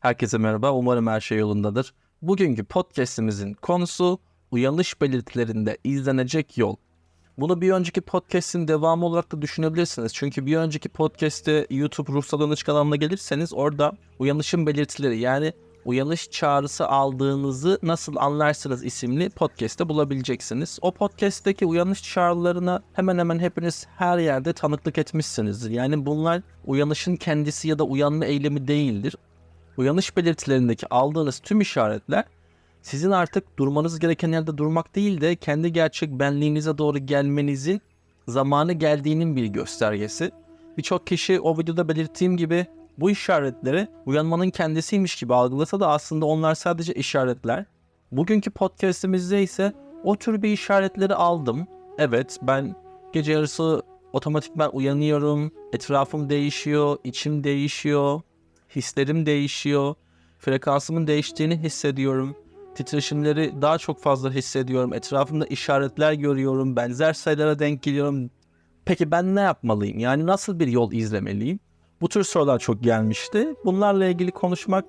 Herkese merhaba, umarım her şey yolundadır. Bugünkü podcastimizin konusu uyanış belirtilerinde izlenecek yol. Bunu bir önceki podcast'in devamı olarak da düşünebilirsiniz. Çünkü bir önceki podcast'te YouTube Ruhsal Uyanış kanalına gelirseniz orada uyanışın belirtileri yani uyanış çağrısı aldığınızı nasıl anlarsınız isimli podcast'te bulabileceksiniz. O podcast'teki uyanış çağrılarına hemen hemen hepiniz her yerde tanıklık etmişsinizdir. Yani bunlar uyanışın kendisi ya da uyanma eylemi değildir. Uyanış belirtilerindeki aldığınız tüm işaretler sizin artık durmanız gereken yerde durmak değil de kendi gerçek benliğinize doğru gelmenizin zamanı geldiğinin bir göstergesi. Birçok kişi o videoda belirttiğim gibi bu işaretleri uyanmanın kendisiymiş gibi algılasa da aslında onlar sadece işaretler. Bugünkü podcastimizde ise o tür bir işaretleri aldım. Evet ben gece yarısı otomatikman uyanıyorum, etrafım değişiyor, içim değişiyor, hislerim değişiyor, frekansımın değiştiğini hissediyorum. Titreşimleri daha çok fazla hissediyorum. Etrafımda işaretler görüyorum. Benzer sayılara denk geliyorum. Peki ben ne yapmalıyım? Yani nasıl bir yol izlemeliyim? Bu tür sorular çok gelmişti. Bunlarla ilgili konuşmak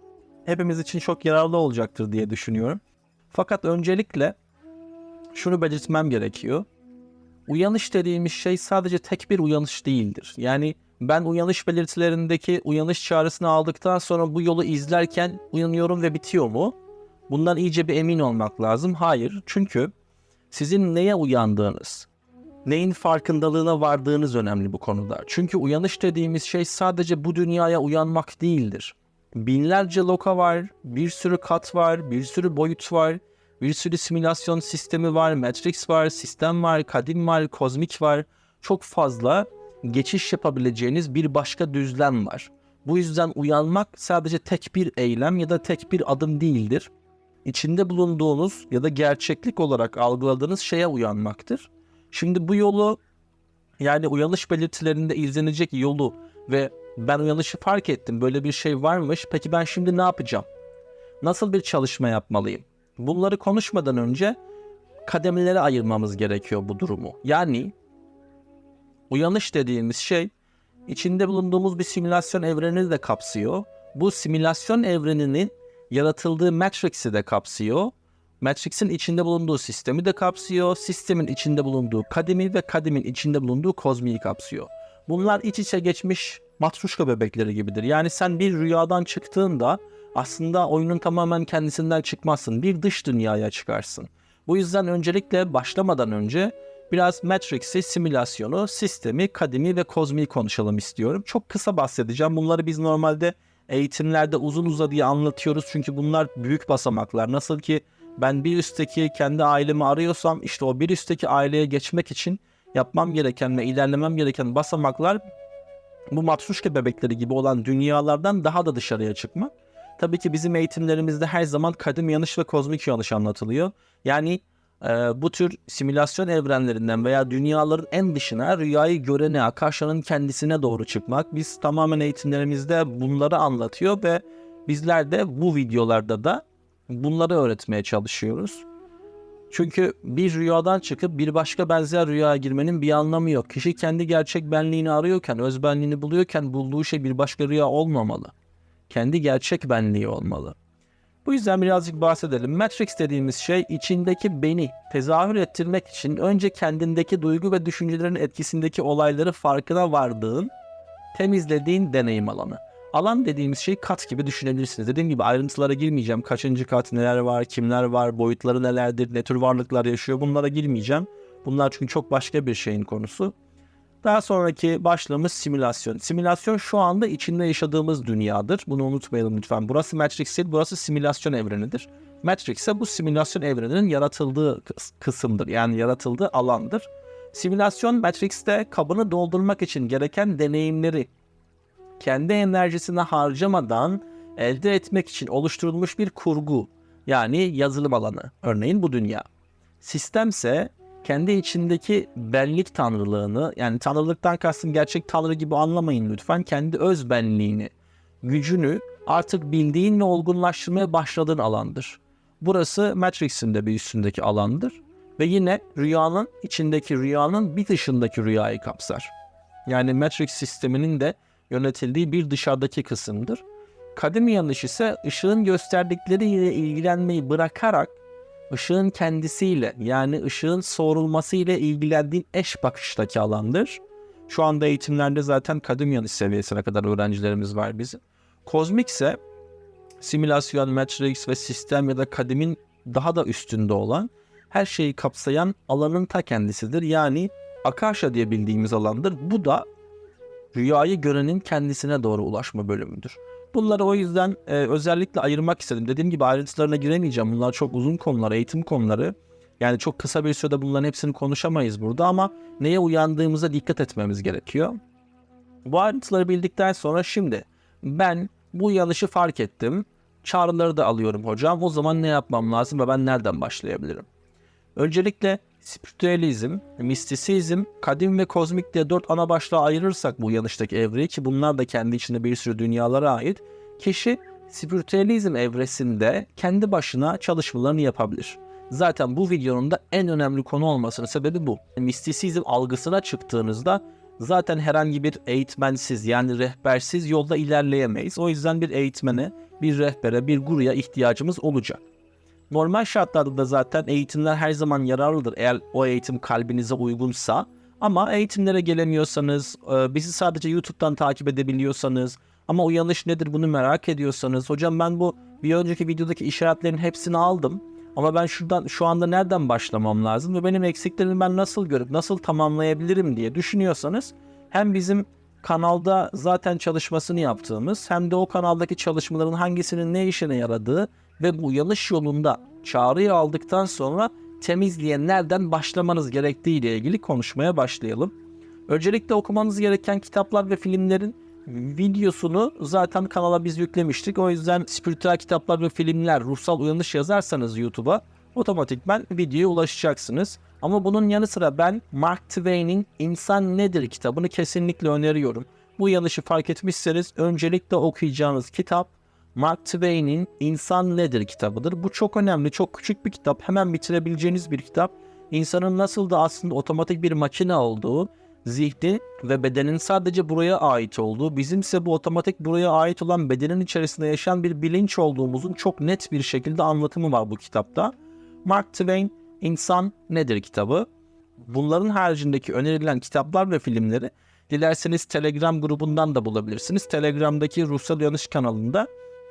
hepimiz için çok yararlı olacaktır diye düşünüyorum. Fakat öncelikle şunu belirtmem gerekiyor. Uyanış dediğimiz şey sadece tek bir uyanış değildir. Yani ben uyanış belirtilerindeki uyanış çağrısını aldıktan sonra bu yolu izlerken uyanıyorum ve bitiyor mu? Bundan iyice bir emin olmak lazım. Hayır. Çünkü sizin neye uyandığınız, neyin farkındalığına vardığınız önemli bu konuda. Çünkü uyanış dediğimiz şey sadece bu dünyaya uyanmak değildir. Binlerce loka var, bir sürü kat var, bir sürü boyut var, bir sürü simülasyon sistemi var, Matrix var, sistem var, kadim var, kozmik var. Çok fazla geçiş yapabileceğiniz bir başka düzlem var. Bu yüzden uyanmak sadece tek bir eylem ya da tek bir adım değildir. İçinde bulunduğunuz ya da gerçeklik olarak algıladığınız şeye uyanmaktır. Şimdi bu yolu yani uyanış belirtilerinde izlenecek yolu ve ben uyanışı fark ettim böyle bir şey varmış peki ben şimdi ne yapacağım? Nasıl bir çalışma yapmalıyım? Bunları konuşmadan önce kademelere ayırmamız gerekiyor bu durumu. Yani uyanış dediğimiz şey içinde bulunduğumuz bir simülasyon evrenini de kapsıyor. Bu simülasyon evreninin yaratıldığı Matrix'i de kapsıyor. Matrix'in içinde bulunduğu sistemi de kapsıyor. Sistemin içinde bulunduğu kademi ve kademin içinde bulunduğu kozmiyi kapsıyor. Bunlar iç içe geçmiş matruşka bebekleri gibidir. Yani sen bir rüyadan çıktığında aslında oyunun tamamen kendisinden çıkmazsın. Bir dış dünyaya çıkarsın. Bu yüzden öncelikle başlamadan önce biraz Matrix'i, simülasyonu, sistemi, kademi ve kozmiyi konuşalım istiyorum. Çok kısa bahsedeceğim. Bunları biz normalde eğitimlerde uzun uzadıya anlatıyoruz. Çünkü bunlar büyük basamaklar. Nasıl ki ben bir üstteki kendi ailemi arıyorsam işte o bir üstteki aileye geçmek için yapmam gereken ve ilerlemem gereken basamaklar bu matruşka bebekleri gibi olan dünyalardan daha da dışarıya çıkmak. Tabii ki bizim eğitimlerimizde her zaman kadim yanış ve kozmik yanış anlatılıyor. Yani e, bu tür simülasyon evrenlerinden veya dünyaların en dışına rüyayı görene, Akasha'nın kendisine doğru çıkmak. Biz tamamen eğitimlerimizde bunları anlatıyor ve bizler de bu videolarda da bunları öğretmeye çalışıyoruz. Çünkü bir rüyadan çıkıp bir başka benzer rüyaya girmenin bir anlamı yok. Kişi kendi gerçek benliğini arıyorken, öz benliğini buluyorken bulduğu şey bir başka rüya olmamalı. Kendi gerçek benliği olmalı. Bu yüzden birazcık bahsedelim. Matrix dediğimiz şey içindeki beni tezahür ettirmek için önce kendindeki duygu ve düşüncelerin etkisindeki olayları farkına vardığın, temizlediğin deneyim alanı. Alan dediğimiz şey kat gibi düşünebilirsiniz. Dediğim gibi ayrıntılara girmeyeceğim. Kaçıncı kat, neler var, kimler var, boyutları nelerdir, ne tür varlıklar yaşıyor bunlara girmeyeceğim. Bunlar çünkü çok başka bir şeyin konusu. Daha sonraki başlığımız simülasyon. Simülasyon şu anda içinde yaşadığımız dünyadır. Bunu unutmayalım lütfen. Burası Matrix değil, burası simülasyon evrenidir. Matrix ise bu simülasyon evreninin yaratıldığı kıs- kısımdır. Yani yaratıldığı alandır. Simülasyon Matrix'te kabını doldurmak için gereken deneyimleri kendi enerjisini harcamadan elde etmek için oluşturulmuş bir kurgu. Yani yazılım alanı. Örneğin bu dünya. Sistemse kendi içindeki benlik tanrılığını yani tanrılıktan kastım gerçek tanrı gibi anlamayın lütfen. Kendi öz benliğini, gücünü artık bildiğin ve olgunlaştırmaya başladığın alandır. Burası Matrix'in de bir üstündeki alandır. Ve yine rüyanın içindeki rüyanın bir dışındaki rüyayı kapsar. Yani Matrix sisteminin de yönetildiği bir dışarıdaki kısımdır. Kadim uyanış ise ışığın gösterdikleriyle ilgilenmeyi bırakarak ışığın kendisiyle yani ışığın soğurulması ile ilgilendiğin eş bakıştaki alandır. Şu anda eğitimlerde zaten kadim uyanış seviyesine kadar öğrencilerimiz var bizim. Kozmik ise simülasyon, matrix ve sistem ya da kadimin daha da üstünde olan her şeyi kapsayan alanın ta kendisidir. Yani Akasha diye bildiğimiz alandır. Bu da rüyayı görenin kendisine doğru ulaşma bölümüdür. Bunları o yüzden e, özellikle ayırmak istedim. Dediğim gibi ayrıntılarına giremeyeceğim. Bunlar çok uzun konular, eğitim konuları. Yani çok kısa bir sürede bunların hepsini konuşamayız burada ama neye uyandığımıza dikkat etmemiz gerekiyor. Bu ayrıntıları bildikten sonra şimdi ben bu yanlışı fark ettim. Çağrıları da alıyorum hocam. O zaman ne yapmam lazım ve ben nereden başlayabilirim? Öncelikle spiritüalizm, mistisizm, kadim ve kozmik diye dört ana başlığa ayırırsak bu uyanıştaki evreyi ki bunlar da kendi içinde bir sürü dünyalara ait. Kişi spiritüalizm evresinde kendi başına çalışmalarını yapabilir. Zaten bu videonun da en önemli konu olmasının sebebi bu. Mistisizm algısına çıktığınızda zaten herhangi bir eğitmensiz yani rehbersiz yolda ilerleyemeyiz. O yüzden bir eğitmene, bir rehbere, bir guruya ihtiyacımız olacak. Normal şartlarda da zaten eğitimler her zaman yararlıdır eğer o eğitim kalbinize uygunsa. Ama eğitimlere gelemiyorsanız, e, bizi sadece YouTube'dan takip edebiliyorsanız ama uyanış nedir bunu merak ediyorsanız, hocam ben bu bir önceki videodaki işaretlerin hepsini aldım. Ama ben şuradan şu anda nereden başlamam lazım ve benim eksiklerimi ben nasıl görüp nasıl tamamlayabilirim diye düşünüyorsanız hem bizim kanalda zaten çalışmasını yaptığımız hem de o kanaldaki çalışmaların hangisinin ne işine yaradığı ve bu uyanış yolunda çağrıyı aldıktan sonra temizliğe nereden başlamanız gerektiği ile ilgili konuşmaya başlayalım. Öncelikle okumanız gereken kitaplar ve filmlerin videosunu zaten kanala biz yüklemiştik. O yüzden spiritüel kitaplar ve filmler, ruhsal uyanış yazarsanız YouTube'a otomatikman videoya ulaşacaksınız. Ama bunun yanı sıra ben Mark Twain'in İnsan Nedir kitabını kesinlikle öneriyorum. Bu yanlışı fark etmişseniz öncelikle okuyacağınız kitap Mark Twain'in İnsan Nedir kitabıdır. Bu çok önemli, çok küçük bir kitap. Hemen bitirebileceğiniz bir kitap. İnsanın nasıl da aslında otomatik bir makine olduğu, zihni ve bedenin sadece buraya ait olduğu, bizimse bu otomatik buraya ait olan bedenin içerisinde yaşayan bir bilinç olduğumuzun çok net bir şekilde anlatımı var bu kitapta. Mark Twain İnsan Nedir kitabı. Bunların haricindeki önerilen kitaplar ve filmleri dilerseniz Telegram grubundan da bulabilirsiniz. Telegram'daki Ruhsal Uyanış kanalında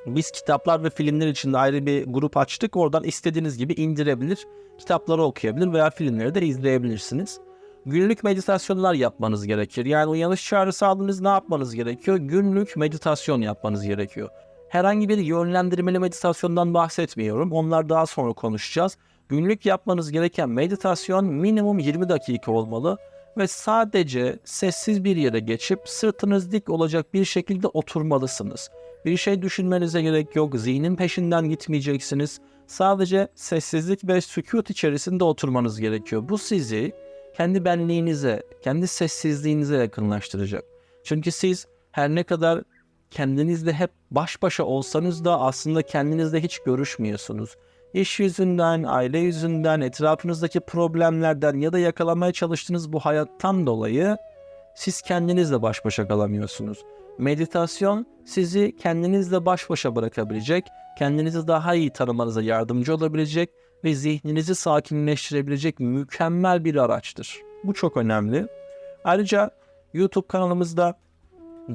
biz kitaplar ve filmler için de ayrı bir grup açtık. Oradan istediğiniz gibi indirebilir, kitapları okuyabilir veya filmleri de izleyebilirsiniz. Günlük meditasyonlar yapmanız gerekir. Yani uyanış çağrısı aldınız ne yapmanız gerekiyor? Günlük meditasyon yapmanız gerekiyor. Herhangi bir yönlendirmeli meditasyondan bahsetmiyorum. Onlar daha sonra konuşacağız. Günlük yapmanız gereken meditasyon minimum 20 dakika olmalı ve sadece sessiz bir yere geçip sırtınız dik olacak bir şekilde oturmalısınız. Bir şey düşünmenize gerek yok. Zihnin peşinden gitmeyeceksiniz. Sadece sessizlik ve sükut içerisinde oturmanız gerekiyor. Bu sizi kendi benliğinize, kendi sessizliğinize yakınlaştıracak. Çünkü siz her ne kadar kendinizle hep baş başa olsanız da aslında kendinizle hiç görüşmüyorsunuz. İş yüzünden, aile yüzünden, etrafınızdaki problemlerden ya da yakalamaya çalıştığınız bu hayattan dolayı siz kendinizle baş başa kalamıyorsunuz. Meditasyon sizi kendinizle baş başa bırakabilecek, kendinizi daha iyi tanımanıza yardımcı olabilecek ve zihninizi sakinleştirebilecek mükemmel bir araçtır. Bu çok önemli. Ayrıca YouTube kanalımızda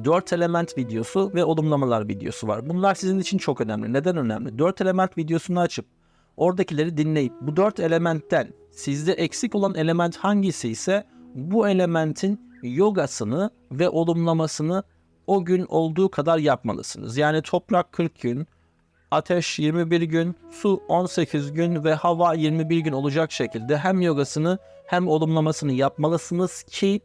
4 element videosu ve olumlamalar videosu var. Bunlar sizin için çok önemli. Neden önemli? 4 element videosunu açıp oradakileri dinleyip bu 4 elementten sizde eksik olan element hangisi ise bu elementin yogasını ve olumlamasını o gün olduğu kadar yapmalısınız. Yani toprak 40 gün, ateş 21 gün, su 18 gün ve hava 21 gün olacak şekilde hem yogasını hem olumlamasını yapmalısınız ki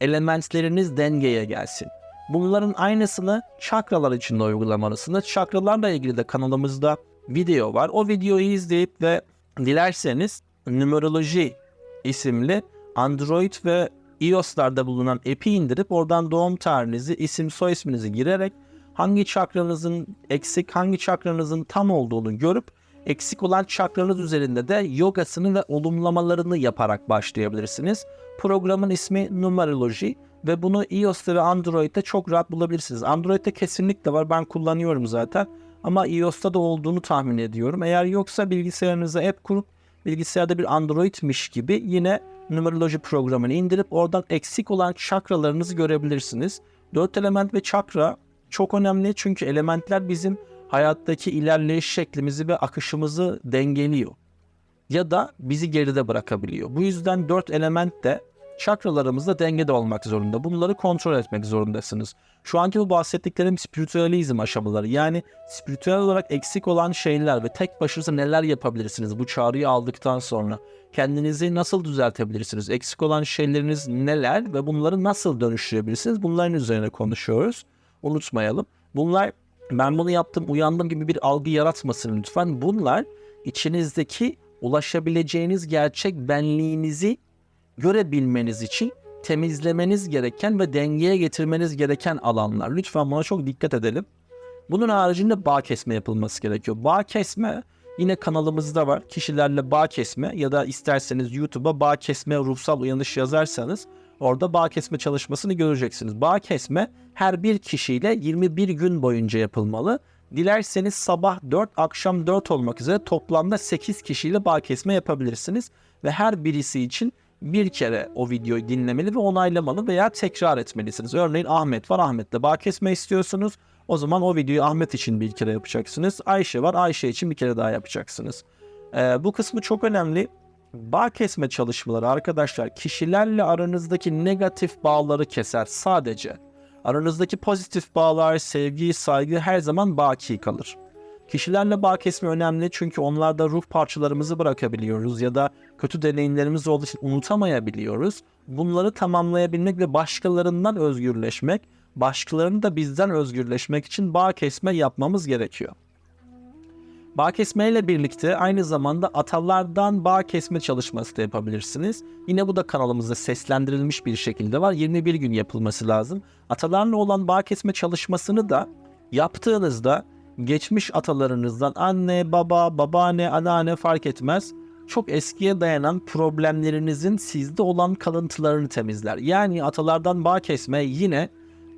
elementleriniz dengeye gelsin. Bunların aynısını çakralar için de uygulamalısınız. Çakralarla ilgili de kanalımızda video var. O videoyu izleyip ve dilerseniz numeroloji isimli Android ve iOS'larda bulunan app'i indirip oradan doğum tarihinizi, isim soy isminizi girerek hangi çakranızın eksik, hangi çakranızın tam olduğunu görüp eksik olan çakranız üzerinde de yogasını ve olumlamalarını yaparak başlayabilirsiniz. Programın ismi numeroloji ve bunu iOS'ta ve Android'de çok rahat bulabilirsiniz. Android'de kesinlikle var. Ben kullanıyorum zaten. Ama iOS'ta da olduğunu tahmin ediyorum. Eğer yoksa bilgisayarınıza app kurup bilgisayarda bir Android'miş gibi yine numeroloji programını indirip oradan eksik olan çakralarınızı görebilirsiniz. Dört element ve çakra çok önemli çünkü elementler bizim hayattaki ilerleyiş şeklimizi ve akışımızı dengeliyor. Ya da bizi geride bırakabiliyor. Bu yüzden dört element de çakralarımızda dengede olmak zorunda. Bunları kontrol etmek zorundasınız. Şu anki bu bahsettiklerim spiritüalizm aşamaları. Yani spiritüel olarak eksik olan şeyler ve tek başınıza neler yapabilirsiniz bu çağrıyı aldıktan sonra. Kendinizi nasıl düzeltebilirsiniz? Eksik olan şeyleriniz neler ve bunları nasıl dönüştürebilirsiniz? Bunların üzerine konuşuyoruz. Unutmayalım. Bunlar ben bunu yaptım uyandım gibi bir algı yaratmasın lütfen. Bunlar içinizdeki ulaşabileceğiniz gerçek benliğinizi görebilmeniz için temizlemeniz gereken ve dengeye getirmeniz gereken alanlar. Lütfen buna çok dikkat edelim. Bunun haricinde bağ kesme yapılması gerekiyor. Bağ kesme yine kanalımızda var. Kişilerle bağ kesme ya da isterseniz YouTube'a bağ kesme ruhsal uyanış yazarsanız orada bağ kesme çalışmasını göreceksiniz. Bağ kesme her bir kişiyle 21 gün boyunca yapılmalı. Dilerseniz sabah 4, akşam 4 olmak üzere toplamda 8 kişiyle bağ kesme yapabilirsiniz. Ve her birisi için bir kere o videoyu dinlemeli ve onaylamalı veya tekrar etmelisiniz. Örneğin Ahmet var, Ahmet'le bağ kesme istiyorsunuz. O zaman o videoyu Ahmet için bir kere yapacaksınız. Ayşe var, Ayşe için bir kere daha yapacaksınız. Ee, bu kısmı çok önemli. Bağ kesme çalışmaları arkadaşlar kişilerle aranızdaki negatif bağları keser sadece. Aranızdaki pozitif bağlar, sevgi, saygı her zaman baki kalır. Kişilerle bağ kesme önemli çünkü onlarda ruh parçalarımızı bırakabiliyoruz ya da kötü deneyimlerimiz olduğu için unutamayabiliyoruz. Bunları tamamlayabilmek ve başkalarından özgürleşmek, başkalarını da bizden özgürleşmek için bağ kesme yapmamız gerekiyor. Bağ kesme ile birlikte aynı zamanda atalardan bağ kesme çalışması da yapabilirsiniz. Yine bu da kanalımızda seslendirilmiş bir şekilde var. 21 gün yapılması lazım. Atalarla olan bağ kesme çalışmasını da yaptığınızda geçmiş atalarınızdan anne, baba, babaanne, anneanne fark etmez. Çok eskiye dayanan problemlerinizin sizde olan kalıntılarını temizler. Yani atalardan bağ kesme yine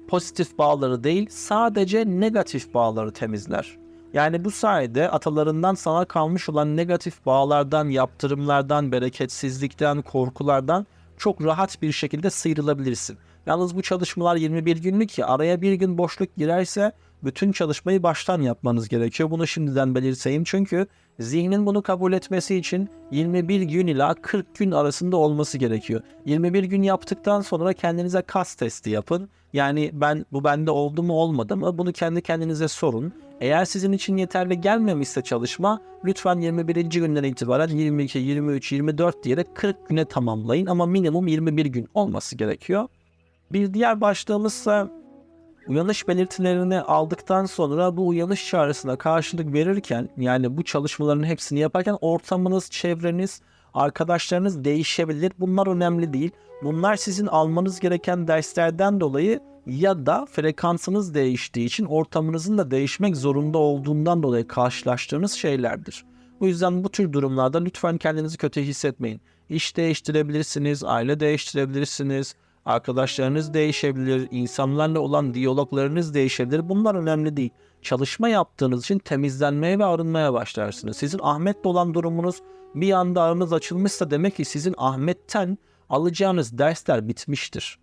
pozitif bağları değil sadece negatif bağları temizler. Yani bu sayede atalarından sana kalmış olan negatif bağlardan, yaptırımlardan, bereketsizlikten, korkulardan çok rahat bir şekilde sıyrılabilirsin. Yalnız bu çalışmalar 21 günlük ya araya bir gün boşluk girerse bütün çalışmayı baştan yapmanız gerekiyor. Bunu şimdiden belirteyim çünkü zihnin bunu kabul etmesi için 21 gün ila 40 gün arasında olması gerekiyor. 21 gün yaptıktan sonra kendinize kas testi yapın. Yani ben bu bende oldu mu olmadı mı bunu kendi kendinize sorun. Eğer sizin için yeterli gelmemişse çalışma lütfen 21. günden itibaren 22, 23, 24 diyerek 40 güne tamamlayın ama minimum 21 gün olması gerekiyor. Bir diğer başlığımızsa uyanış belirtilerini aldıktan sonra bu uyanış çağrısına karşılık verirken yani bu çalışmaların hepsini yaparken ortamınız, çevreniz, arkadaşlarınız değişebilir. Bunlar önemli değil. Bunlar sizin almanız gereken derslerden dolayı ya da frekansınız değiştiği için ortamınızın da değişmek zorunda olduğundan dolayı karşılaştığınız şeylerdir. Bu yüzden bu tür durumlarda lütfen kendinizi kötü hissetmeyin. İş değiştirebilirsiniz, aile değiştirebilirsiniz, arkadaşlarınız değişebilir, insanlarla olan diyaloglarınız değişebilir. Bunlar önemli değil. Çalışma yaptığınız için temizlenmeye ve arınmaya başlarsınız. Sizin Ahmet'le olan durumunuz bir anda aranız açılmışsa demek ki sizin Ahmet'ten alacağınız dersler bitmiştir.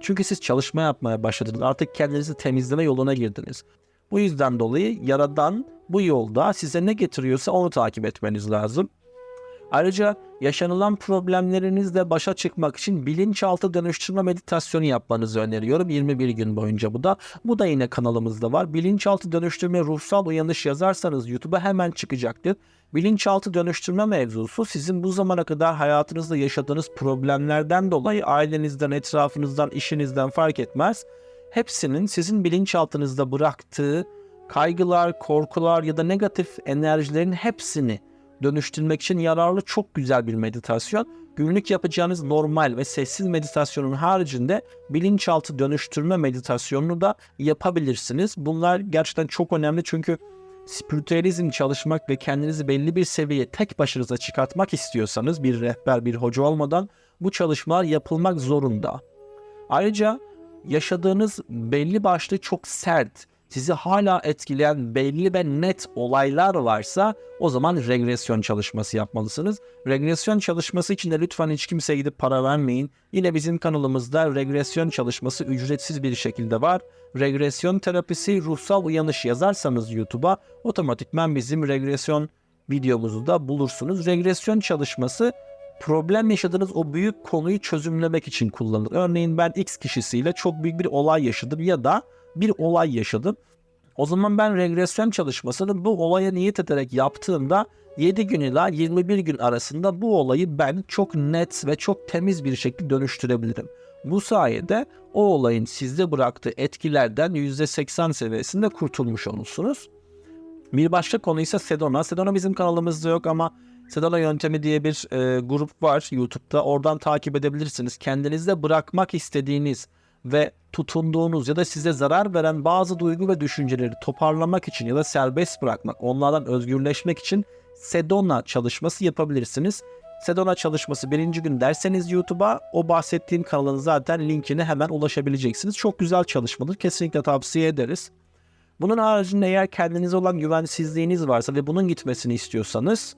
Çünkü siz çalışma yapmaya başladınız. Artık kendinizi temizleme yoluna girdiniz. Bu yüzden dolayı yaradan bu yolda size ne getiriyorsa onu takip etmeniz lazım. Ayrıca yaşanılan problemlerinizle başa çıkmak için bilinçaltı dönüştürme meditasyonu yapmanızı öneriyorum 21 gün boyunca bu da. Bu da yine kanalımızda var. Bilinçaltı dönüştürme ruhsal uyanış yazarsanız YouTube'a hemen çıkacaktır. Bilinçaltı dönüştürme mevzusu sizin bu zamana kadar hayatınızda yaşadığınız problemlerden dolayı ailenizden, etrafınızdan, işinizden fark etmez. Hepsinin sizin bilinçaltınızda bıraktığı kaygılar, korkular ya da negatif enerjilerin hepsini dönüştürmek için yararlı çok güzel bir meditasyon. Günlük yapacağınız normal ve sessiz meditasyonun haricinde bilinçaltı dönüştürme meditasyonunu da yapabilirsiniz. Bunlar gerçekten çok önemli çünkü spiritüalizm çalışmak ve kendinizi belli bir seviyeye tek başınıza çıkartmak istiyorsanız bir rehber, bir hoca olmadan bu çalışmalar yapılmak zorunda. Ayrıca yaşadığınız belli başlı çok sert, sizi hala etkileyen belli ve net olaylar varsa o zaman regresyon çalışması yapmalısınız. Regresyon çalışması için de lütfen hiç kimseye gidip para vermeyin. Yine bizim kanalımızda regresyon çalışması ücretsiz bir şekilde var. Regresyon terapisi ruhsal uyanış yazarsanız YouTube'a otomatikman bizim regresyon videomuzu da bulursunuz. Regresyon çalışması problem yaşadığınız o büyük konuyu çözümlemek için kullanılır. Örneğin ben X kişisiyle çok büyük bir olay yaşadım ya da bir olay yaşadım. O zaman ben regresyon çalışmasını bu olaya niyet ederek yaptığımda 7 gün ila 21 gün arasında bu olayı ben çok net ve çok temiz bir şekilde dönüştürebilirim. Bu sayede o olayın sizde bıraktığı etkilerden %80 seviyesinde kurtulmuş olursunuz. Bir başka konu ise Sedona. Sedona bizim kanalımızda yok ama Sedona Yöntemi diye bir e, grup var YouTube'da. Oradan takip edebilirsiniz. Kendinizde bırakmak istediğiniz ve tutunduğunuz ya da size zarar veren bazı duygu ve düşünceleri toparlamak için ya da serbest bırakmak, onlardan özgürleşmek için Sedona çalışması yapabilirsiniz. Sedona çalışması birinci gün derseniz YouTube'a o bahsettiğim kanalın zaten linkine hemen ulaşabileceksiniz. Çok güzel çalışmadır. Kesinlikle tavsiye ederiz. Bunun haricinde eğer kendinize olan güvensizliğiniz varsa ve bunun gitmesini istiyorsanız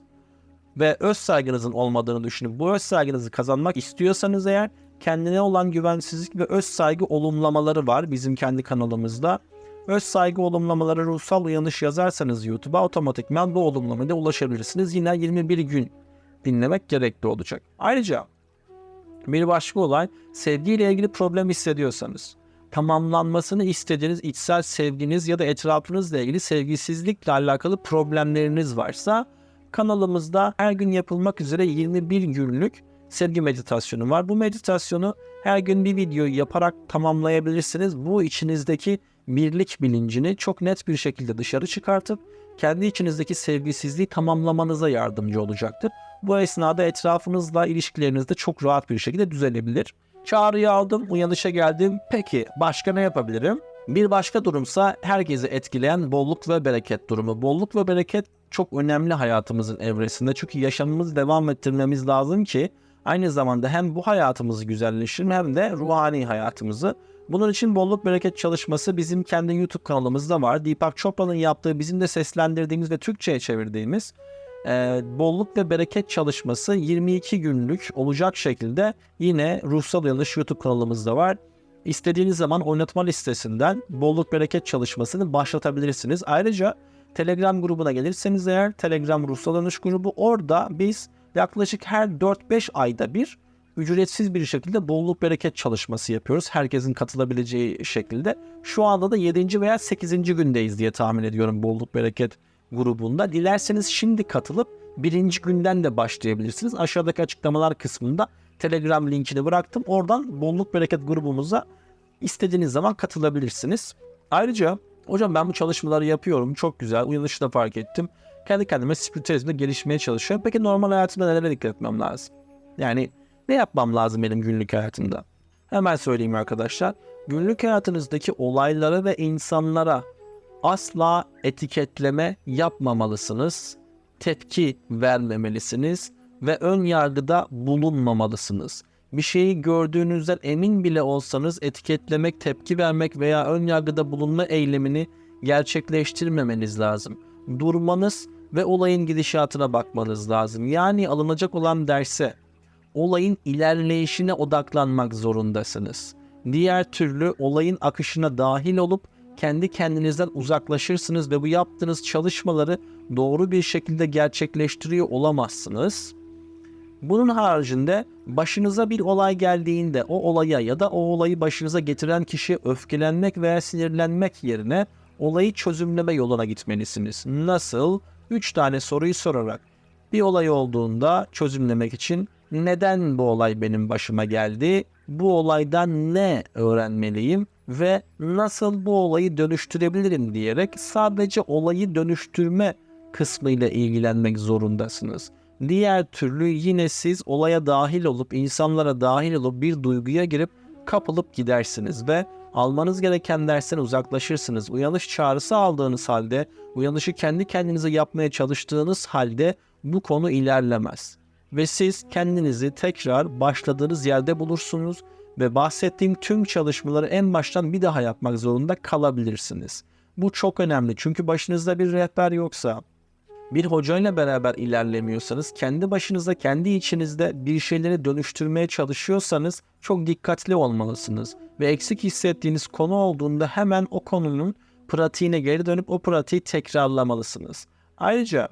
ve öz saygınızın olmadığını düşünüp bu öz saygınızı kazanmak istiyorsanız eğer kendine olan güvensizlik ve öz saygı olumlamaları var bizim kendi kanalımızda. Öz saygı olumlamaları ruhsal uyanış yazarsanız YouTube'a otomatikman bu olumlamaya ulaşabilirsiniz. Yine 21 gün dinlemek gerekli olacak. Ayrıca bir başka olay sevgiyle ilgili problem hissediyorsanız tamamlanmasını istediğiniz içsel sevginiz ya da etrafınızla ilgili sevgisizlikle alakalı problemleriniz varsa kanalımızda her gün yapılmak üzere 21 günlük sevgi meditasyonu var. Bu meditasyonu her gün bir video yaparak tamamlayabilirsiniz. Bu içinizdeki birlik bilincini çok net bir şekilde dışarı çıkartıp kendi içinizdeki sevgisizliği tamamlamanıza yardımcı olacaktır. Bu esnada etrafınızla ilişkileriniz de çok rahat bir şekilde düzelebilir. Çağrıyı aldım, uyanışa geldim. Peki başka ne yapabilirim? Bir başka durumsa herkesi etkileyen bolluk ve bereket durumu. Bolluk ve bereket çok önemli hayatımızın evresinde. Çünkü yaşamımızı devam ettirmemiz lazım ki aynı zamanda hem bu hayatımızı güzelleştirelim hem de ruhani hayatımızı. Bunun için bolluk bereket çalışması bizim kendi YouTube kanalımızda var. Deepak Chopra'nın yaptığı, bizim de seslendirdiğimiz ve Türkçe'ye çevirdiğimiz e, bolluk ve bereket çalışması 22 günlük olacak şekilde yine Ruhsal Uyanış YouTube kanalımızda var. İstediğiniz zaman oynatma listesinden bolluk bereket çalışmasını başlatabilirsiniz. Ayrıca Telegram grubuna gelirseniz eğer Telegram Ruhsal Uyanış grubu orada biz yaklaşık her 4-5 ayda bir ücretsiz bir şekilde bolluk bereket çalışması yapıyoruz. Herkesin katılabileceği şekilde. Şu anda da 7. veya 8. gündeyiz diye tahmin ediyorum bolluk bereket grubunda. Dilerseniz şimdi katılıp birinci günden de başlayabilirsiniz. Aşağıdaki açıklamalar kısmında Telegram linkini bıraktım. Oradan bolluk bereket grubumuza istediğiniz zaman katılabilirsiniz. Ayrıca hocam ben bu çalışmaları yapıyorum. Çok güzel. Uyanışı da fark ettim. Kendi kendime spiritüalizmde gelişmeye çalışıyorum. Peki normal hayatımda nelere dikkat etmem lazım? Yani ne yapmam lazım benim günlük hayatımda? Hemen söyleyeyim arkadaşlar. Günlük hayatınızdaki olaylara ve insanlara asla etiketleme yapmamalısınız. Tepki vermemelisiniz ve ön yargıda bulunmamalısınız. Bir şeyi gördüğünüzden emin bile olsanız etiketlemek, tepki vermek veya ön yargıda bulunma eylemini gerçekleştirmemeniz lazım. Durmanız ve olayın gidişatına bakmanız lazım. Yani alınacak olan derse, olayın ilerleyişine odaklanmak zorundasınız. Diğer türlü olayın akışına dahil olup kendi kendinizden uzaklaşırsınız ve bu yaptığınız çalışmaları doğru bir şekilde gerçekleştiriyor olamazsınız. Bunun haricinde başınıza bir olay geldiğinde o olaya ya da o olayı başınıza getiren kişiye öfkelenmek veya sinirlenmek yerine olayı çözümleme yoluna gitmelisiniz. Nasıl? 3 tane soruyu sorarak. Bir olay olduğunda çözümlemek için neden bu olay benim başıma geldi? Bu olaydan ne öğrenmeliyim ve nasıl bu olayı dönüştürebilirim diyerek sadece olayı dönüştürme kısmıyla ilgilenmek zorundasınız. Diğer türlü yine siz olaya dahil olup insanlara dahil olup bir duyguya girip kapılıp gidersiniz ve almanız gereken dersten uzaklaşırsınız. Uyanış çağrısı aldığınız halde, uyanışı kendi kendinize yapmaya çalıştığınız halde bu konu ilerlemez. Ve siz kendinizi tekrar başladığınız yerde bulursunuz ve bahsettiğim tüm çalışmaları en baştan bir daha yapmak zorunda kalabilirsiniz. Bu çok önemli çünkü başınızda bir rehber yoksa, bir hocayla beraber ilerlemiyorsanız, kendi başınıza, kendi içinizde bir şeyleri dönüştürmeye çalışıyorsanız çok dikkatli olmalısınız. Ve eksik hissettiğiniz konu olduğunda hemen o konunun pratiğine geri dönüp o pratiği tekrarlamalısınız. Ayrıca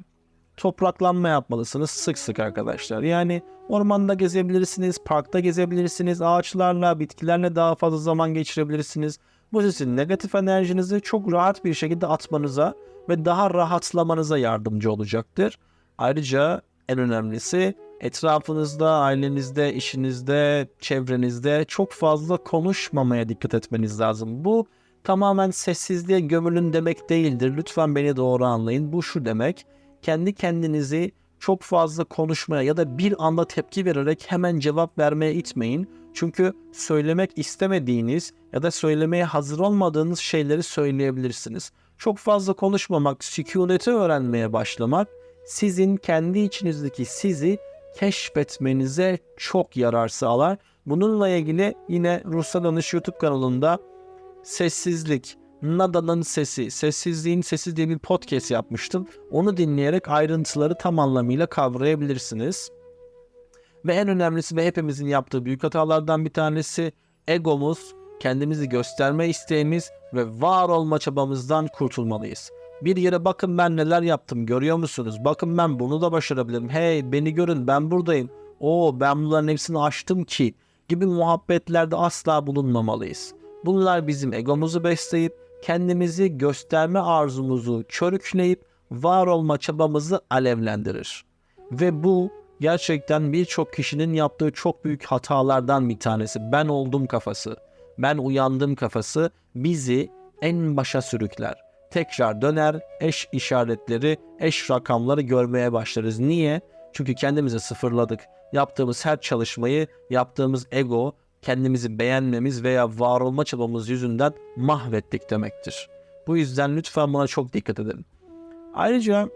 topraklanma yapmalısınız sık sık arkadaşlar. Yani ormanda gezebilirsiniz, parkta gezebilirsiniz, ağaçlarla, bitkilerle daha fazla zaman geçirebilirsiniz. Bu sizin negatif enerjinizi çok rahat bir şekilde atmanıza ve daha rahatlamanıza yardımcı olacaktır. Ayrıca en önemlisi etrafınızda, ailenizde, işinizde, çevrenizde çok fazla konuşmamaya dikkat etmeniz lazım. Bu tamamen sessizliğe gömülün demek değildir. Lütfen beni doğru anlayın. Bu şu demek. Kendi kendinizi çok fazla konuşmaya ya da bir anda tepki vererek hemen cevap vermeye itmeyin. Çünkü söylemek istemediğiniz ya da söylemeye hazır olmadığınız şeyleri söyleyebilirsiniz. Çok fazla konuşmamak, sükuneti öğrenmeye başlamak sizin kendi içinizdeki sizi keşfetmenize çok yarar sağlar. Bununla ilgili yine Ruhsal Danış YouTube kanalında sessizlik, Nada'nın sesi, sessizliğin sesi diye bir podcast yapmıştım. Onu dinleyerek ayrıntıları tam anlamıyla kavrayabilirsiniz. Ve en önemlisi ve hepimizin yaptığı büyük hatalardan bir tanesi egomuz, kendimizi gösterme isteğimiz ve var olma çabamızdan kurtulmalıyız. Bir yere bakın ben neler yaptım görüyor musunuz? Bakın ben bunu da başarabilirim. Hey beni görün ben buradayım. Oo ben bunların hepsini aştım ki gibi muhabbetlerde asla bulunmamalıyız. Bunlar bizim egomuzu besleyip kendimizi gösterme arzumuzu körükleyip var olma çabamızı alevlendirir. Ve bu gerçekten birçok kişinin yaptığı çok büyük hatalardan bir tanesi. Ben oldum kafası, ben uyandım kafası bizi en başa sürükler. Tekrar döner, eş işaretleri, eş rakamları görmeye başlarız. Niye? Çünkü kendimizi sıfırladık. Yaptığımız her çalışmayı, yaptığımız ego, kendimizi beğenmemiz veya var olma çabamız yüzünden mahvettik demektir. Bu yüzden lütfen buna çok dikkat edin. Ayrıca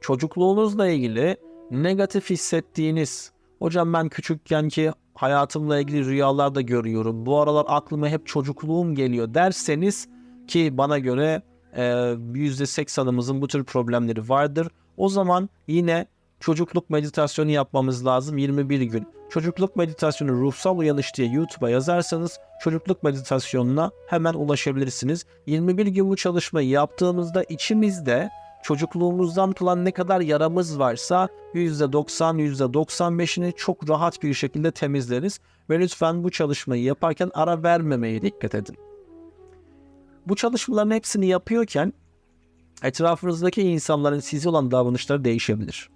çocukluğunuzla ilgili negatif hissettiğiniz, hocam ben küçükken ki hayatımla ilgili rüyalar da görüyorum. Bu aralar aklıma hep çocukluğum geliyor derseniz ki bana göre %80'ımızın bu tür problemleri vardır. O zaman yine çocukluk meditasyonu yapmamız lazım 21 gün. Çocukluk meditasyonu ruhsal uyanış diye YouTube'a yazarsanız çocukluk meditasyonuna hemen ulaşabilirsiniz. 21 gün bu çalışmayı yaptığımızda içimizde çocukluğumuzdan kalan ne kadar yaramız varsa %90, %95'ini çok rahat bir şekilde temizleriz. Ve lütfen bu çalışmayı yaparken ara vermemeye dikkat edin. Bu çalışmaların hepsini yapıyorken etrafınızdaki insanların size olan davranışları değişebilir.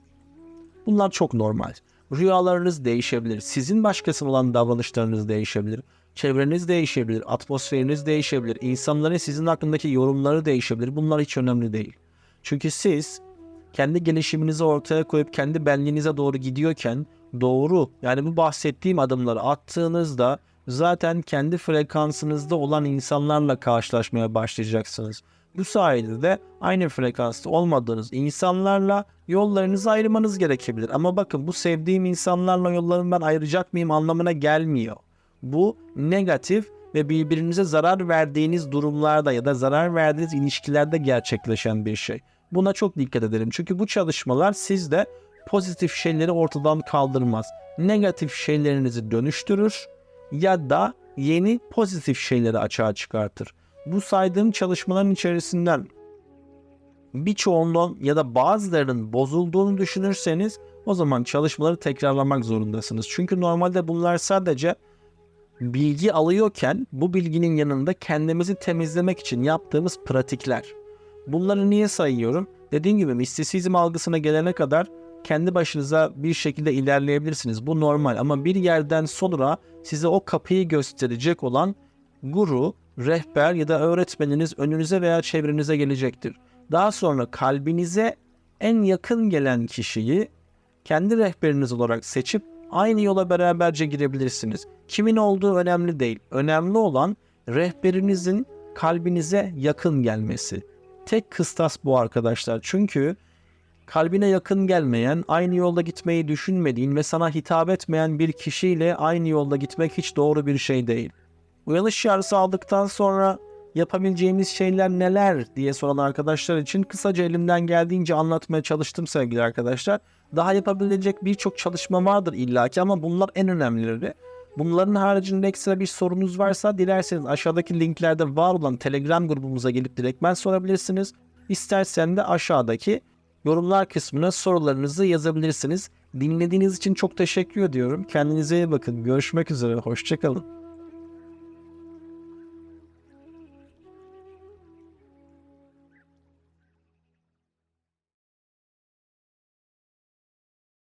Bunlar çok normal. Rüyalarınız değişebilir. Sizin başkasına olan davranışlarınız değişebilir. Çevreniz değişebilir. Atmosferiniz değişebilir. İnsanların sizin hakkındaki yorumları değişebilir. Bunlar hiç önemli değil. Çünkü siz kendi gelişiminizi ortaya koyup kendi benliğinize doğru gidiyorken doğru yani bu bahsettiğim adımları attığınızda zaten kendi frekansınızda olan insanlarla karşılaşmaya başlayacaksınız. Bu sayede de aynı frekansta olmadığınız insanlarla yollarınızı ayırmanız gerekebilir. Ama bakın bu sevdiğim insanlarla yollarımı ben ayıracak mıyım anlamına gelmiyor. Bu negatif ve birbirinize zarar verdiğiniz durumlarda ya da zarar verdiğiniz ilişkilerde gerçekleşen bir şey. Buna çok dikkat edelim. Çünkü bu çalışmalar sizde pozitif şeyleri ortadan kaldırmaz. Negatif şeylerinizi dönüştürür ya da yeni pozitif şeyleri açığa çıkartır. Bu saydığım çalışmaların içerisinden birçoğundan ya da bazılarının bozulduğunu düşünürseniz o zaman çalışmaları tekrarlamak zorundasınız. Çünkü normalde bunlar sadece bilgi alıyorken bu bilginin yanında kendimizi temizlemek için yaptığımız pratikler. Bunları niye sayıyorum? Dediğim gibi mistisizm algısına gelene kadar kendi başınıza bir şekilde ilerleyebilirsiniz. Bu normal ama bir yerden sonra size o kapıyı gösterecek olan guru, rehber ya da öğretmeniniz önünüze veya çevrenize gelecektir. Daha sonra kalbinize en yakın gelen kişiyi kendi rehberiniz olarak seçip aynı yola beraberce girebilirsiniz. Kimin olduğu önemli değil. Önemli olan rehberinizin kalbinize yakın gelmesi. Tek kıstas bu arkadaşlar. Çünkü kalbine yakın gelmeyen, aynı yolda gitmeyi düşünmediğin ve sana hitap etmeyen bir kişiyle aynı yolda gitmek hiç doğru bir şey değil. Uyanış çağrısı aldıktan sonra yapabileceğimiz şeyler neler diye soran arkadaşlar için kısaca elimden geldiğince anlatmaya çalıştım sevgili arkadaşlar. Daha yapabilecek birçok çalışma vardır illaki ama bunlar en önemlileri. Bunların haricinde ekstra bir sorunuz varsa dilerseniz aşağıdaki linklerde var olan Telegram grubumuza gelip direktmen sorabilirsiniz. İstersen de aşağıdaki yorumlar kısmına sorularınızı yazabilirsiniz. Dinlediğiniz için çok teşekkür ediyorum. Kendinize iyi bakın. Görüşmek üzere. Hoşçakalın.